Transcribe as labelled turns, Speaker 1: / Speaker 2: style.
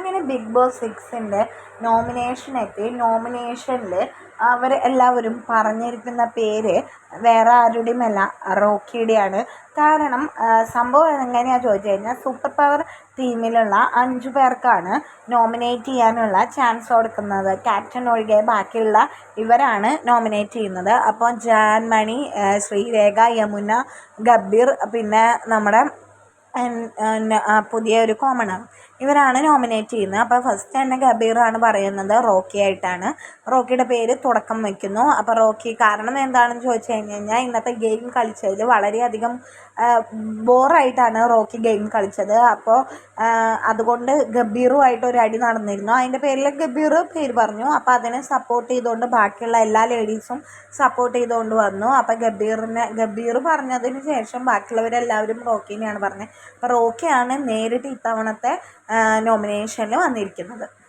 Speaker 1: അങ്ങനെ big boss സിക്സിന്റെ nomination എത്തി. നോമിനേഷനിൽ അവർ എല്ലാവരും പറഞ്ഞിരിക്കുന്ന പേര് വേറെ ആരുടെയുമല്ല റോക്കിയുടെയാണ് കാരണം സംഭവം എങ്ങനെയാണെന്ന് ചോദിച്ചു കഴിഞ്ഞാൽ സൂപ്പർ പവർ ടീമിലുള്ള അഞ്ചു പേർക്കാണ് നോമിനേറ്റ് ചെയ്യാനുള്ള ചാൻസ് കൊടുക്കുന്നത്. ക്യാപ്റ്റൻ ഒഴികെ ബാക്കിയുള്ള ഇവരാണ് നോമിനേറ്റ് ചെയ്യുന്നത്. അപ്പോൾ ജാൻമണി ശ്രീരേഖ യമുന ഗബ്ബീർ പിന്നെ നമ്മുടെ പുതിയ ഒരു കോമണർ ഇവരാണ് നോമിനേറ്റ് ചെയ്യുന്നത്. അപ്പോൾ ഫസ്റ്റ് തന്നെ ഗബീറാണ് പറയുന്നത് റോക്കി ആയിട്ടാണ്. റോക്കിയുടെ പേര് തുടക്കം വയ്ക്കുന്നു അപ്പോൾ റോക്കി കാരണം എന്താണെന്ന് ചോദിച്ചു കഴിഞ്ഞ് കഴിഞ്ഞാൽ ഇന്നത്തെ ഗെയിം കളിച്ചതിൽ വളരെയധികം ബോറായിട്ടാണ് റോക്കി ഗെയിം കളിച്ചത്. അപ്പോൾ അതുകൊണ്ട് ഗബീറുമായിട്ട് ഒരു അടി നടന്നിരുന്നു. അതിന്റെ പേരിൽ ഗബീർ പേര് പറഞ്ഞു. അപ്പോൾ അതിനെ സപ്പോർട്ട് ചെയ്തുകൊണ്ട് ബാക്കിയുള്ള എല്ലാ ലേഡീസും സപ്പോർട്ട് ചെയ്തുകൊണ്ട് വന്നു. അപ്പോൾ ഗബീറിനെ ഗബീർ പറഞ്ഞതിന് ശേഷം ബാക്കിയുള്ളവരെല്ലാവരും റോക്കിനെയാണ് പറഞ്ഞത്. അപ്പോൾ റോക്കിയാണ് നേരിട്ട് ഇത്തവണത്തെ നോമിനേഷനിൽ വന്നിരിക്കുന്നത്.